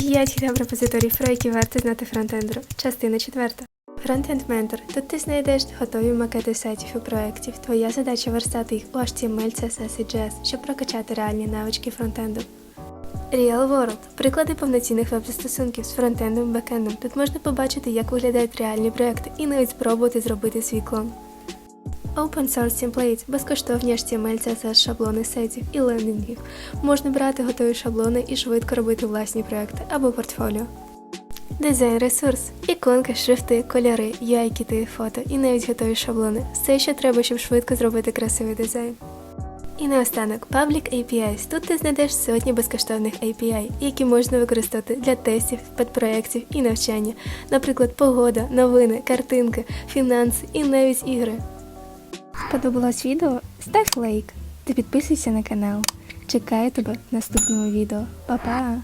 5 хіба репозиторій, про які варто знати фронтендеру. Частина 4. Фронтенд Ментор. Тут ти знайдеш готові макети сайтів і проєктів. Твоя задача верстати їх у HTML, CSS і JS, щоб прокачати реальні навички фронтенду. Real World – приклади повноцінних веб-застосунків з фронтендом і бекендом. Тут можна побачити, як виглядають реальні проекти і навіть спробувати зробити свій клон. Open Source Templates – безкоштовні HTML, CSS шаблони сайтів і лендингів. Можна брати готові шаблони і швидко робити власні проекти або портфоліо. Дизайн ресурс, іконки, шрифти, кольори, UI-кіти, фото і навіть готові шаблони. Все, що треба, щоб швидко зробити красивий дизайн. І наостанок Public APIs. Тут ти знайдеш сотні безкоштовних API, які можна використати для тестів, підпроєктів і навчання, наприклад, погода, новини, картинки, фінанси і навіть ігри. Сподобалось відео? Став лайк та підписуйся на канал. Чекаю тебе в наступному відео. Па-па!